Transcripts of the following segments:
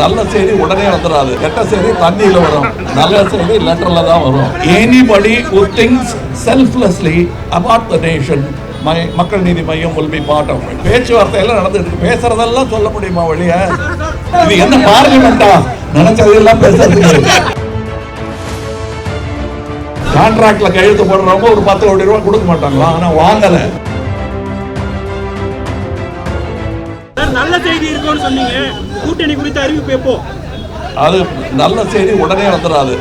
நல்ல செய்தி உடனே வந்துடாது. கெட்ட செய்தி தண்ணியில வரும். நல்ல செய்தி லெட்டர்ல தான் வரும். Anybody who thinks selflessly about the nation my Makkal Needhi Maiam will bottom part of பேச்சுவார்த்தையெல்லாம் நடந்துட்டு பேசுறதெல்லாம் சொல்ல முடியுமா வழிய? இது என்ன பார்லிமெண்டா நினைச்சதெல்லாம் பேசுறதுக்கு கான்ட்ராக்ட்ல கையெழுத்து போடுறவங்க ஒரு பத்து கோடி ரூபாய் கொடுக்க மாட்டாங்களா? ஆனா வாங்கலை. நல்ல செய்தி இருக்குன்னு சொன்னீங்க. கூட்டணி குறித்த அறிவிப்பு எப்போ? அது நல்ல செய்தி உடனே வந்துடாது.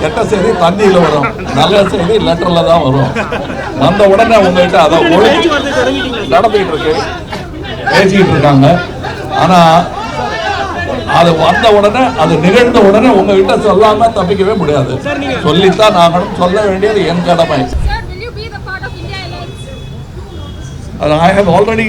கெட்ட செய்தி தண்ணியில வரும். நல்ல செய்தி லெட்டர்ல தான் வரும். வந்த உடனே உங்ககிட்ட அதை நடந்துகிட்டு இருக்கு. பேசிக்கிட்டு இருக்காங்க. ஆனா அது வந்த உடனே அது நிகழ்ந்த உடனே உங்ககிட்ட சொல்லாம தப்பிக்கவே முடியாது. சொல்லித்தான் நாங்களும் சொல்ல வேண்டியது என் கடமை. Sir, will you be the part of India Alliance? And I have already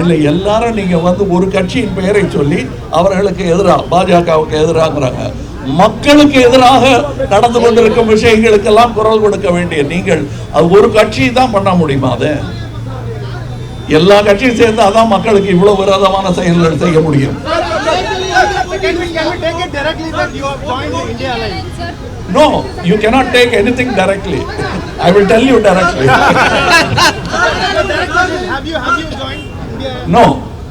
இல்லை எல்லாரும் நீங்க வந்து ஒரு கட்சியின் பெயரை சொல்லி அவர்களுக்கு எதிராக பாஜகவுக்கு எதிராகிறாங்க. மக்களுக்கு எதிராக நடந்து கொண்டிருக்கும் விஷயங்களுக்கெல்லாம் குரல் கொடுக்க வேண்டிய நீங்கள் அது ஒரு கட்சி தான் பண்ண முடியுமா அது? எல்லா கட்சியும் சேர்ந்து அதான் மக்களுக்கு இவ்வளவு விரோதமான செயல்கள் செய்ய முடியும். No you cannot take anything directly. I will tell you directly. Have you, have you joined India? No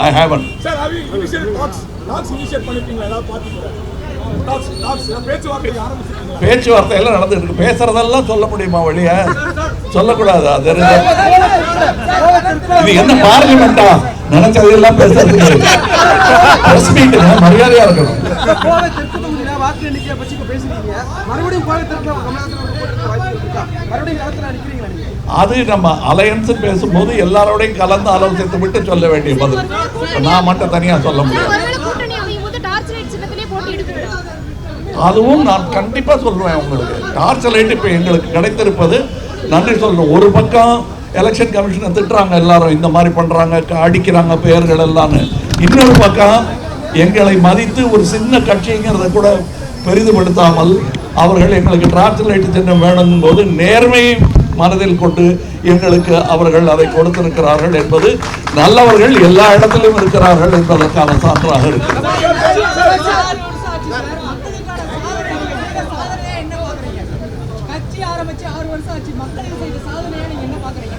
I haven't. Sir have you initiated talks talks initiate பண்ணிருக்கீங்களா? ஏதாவது கூட. Talks talks பேச்சுவார்த்தை எல்லாம் நடந்துட்டு இருக்கு. பேசுறதெல்லாம் சொல்ல முடியுமா வழிய? சொல்லக்கூடாது? அது இது என்ன பார்லிமெண்டா? நினைச்சதெல்லாம் பேசுறதுக்கு மரியாதையா இருக்கணும். வாக்கு எண்ணிக்கையை பற்றி இப்ப பேசுறீங்க மறுபடியும் இருக்கா? மறுபடியும் அது நம்ம அலையன்ஸ் பேசும்போது எல்லாரோடையும் கலந்து ஆலோசித்து விட்டு சொல்ல வேண்டிய பதில். நான் மட்டும் தனியா சொல்ல முடியாது? அதுவும் நான் கண்டிப்பா சொல்லுவேன் உங்களுக்கு. டார்ச் லைட் இப்ப எங்களுக்கு கிடைத்திருப்பது நன்றி சொல்றேன். ஒரு பக்கம் எலெக்ஷன் கமிஷனை திட்டுறாங்க எல்லாரும் இந்த மாதிரி பண்றாங்க க- அடிக்கிறாங்க பெயர்கள் எல்லாம்னு. இன்னொரு பக்கம் எங்களை மதித்து ஒரு சின்ன கட்சிங்கிறத கூட பெரிதுபடுத்தாமல் அவர்கள் எங்களுக்கு டார்ச் லைட் சின்னம் வேணும் போது நேர்மையை மனதில் கொண்டு எங்களுக்கு அவர்கள் அதை கொடுத்திருக்கிறார்கள் என்பது நல்லவர்கள் எல்லா இடத்திலும் இருக்கிறார்கள் என்பதற்கான சான்றாக இருக்கிறது ஆரம்பிச்சு ஆறு வருஷம் ஆச்சு. மக்களுக்கு செய்த என்ன பாக்குறீங்க?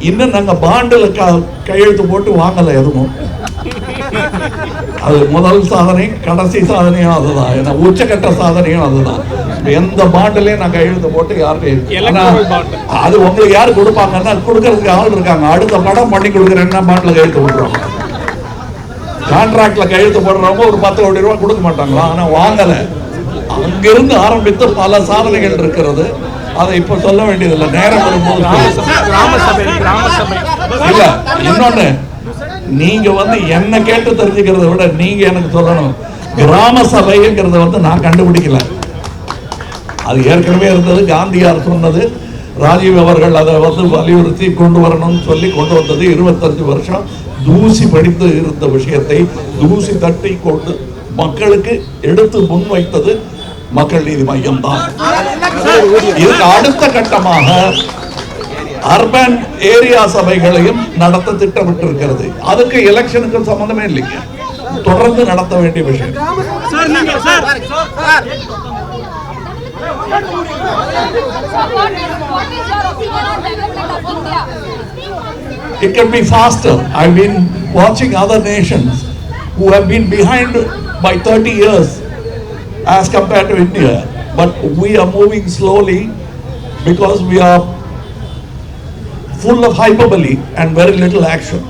இன்னும் நாங்க பாண்டுல க- கையெழுத்து போட்டு வாங்கல எதுவும். அது முதல் சாதனை கடைசி சாதனையும் அதுதான். ஏன்னா உச்சக்கட்ட சாதனையும் அதுதான். எந்த பாண்டுலயும் நான் கையெழுத்து போட்டு யார்கிட்டயும் ஆனா, அது உங்களுக்கு யாரு கொடுப்பாங்கன்னா கொடுக்கறதுக்கு ஆள் இருக்காங்க. அடுத்த படம் பண்ணி கொடுக்குறேன்னா பாண்டுல கையெழுத்து போடுறோம்? கான்ட்ராக்ட்ல கையெழுத்து போடுறவங்க ஒரு பத்து கோடி ரூபாய் கொடுக்க மாட்டாங்களா? ஆனா வாங்கல. அங்கிருந்து ஆரம்பித்து பல சாதனைகள் இருக்கிறது. அதை இப்ப சொல்ல வேண்டியதில்லை. நேரம் வரும்போது இல்ல இன்னொன்னு நீங்க வந்து என்ன கேட்டு தெரிஞ்சுக்கிறத விட நீங்க எனக்கு சொல்லணும். கிராம சபைங்கிறத வந்து நான் கண்டுபிடிக்கல. அது ஏற்கனவே இருந்தது காந்தியார் சொன்னது. ராஜீவ் அவர்கள் அதை வந்து வலியுறுத்தி கொண்டு வரணும்னு சொல்லி கொண்டு வந்தது இருபத்தஞ்சு வருஷம். தூசி படித்து இருந்த விஷயத்தை தூசி தட்டி கொண்டு மக்களுக்கு எடுத்து முன்வைத்தது மக்கள் நீதி மையம் தான் இதுக்கு அடுத்த கட்டமாக அர்பன் ஏரியா சபைகளையும் நடத்த திட்டமிட்டிருக்கிறது அதுக்கு எலெக்ஷனுக்கு சம்பந்தமே இல்லைங்க தொடர்ந்து நடத்த வேண்டிய விஷயம்? It can be faster. I've been watching other nations who have been behind by 30 years as compared to India. But we are moving slowly because we are full of hyperbole and very little action.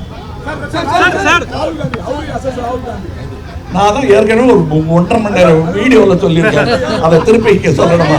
நான் தான் ஏற்கனவே ஒரு ஒன்றரை மணி நேரம் வீடியோவில் சொல்லியிருக்கேன் அதை திருப்பி சொல்லணுமா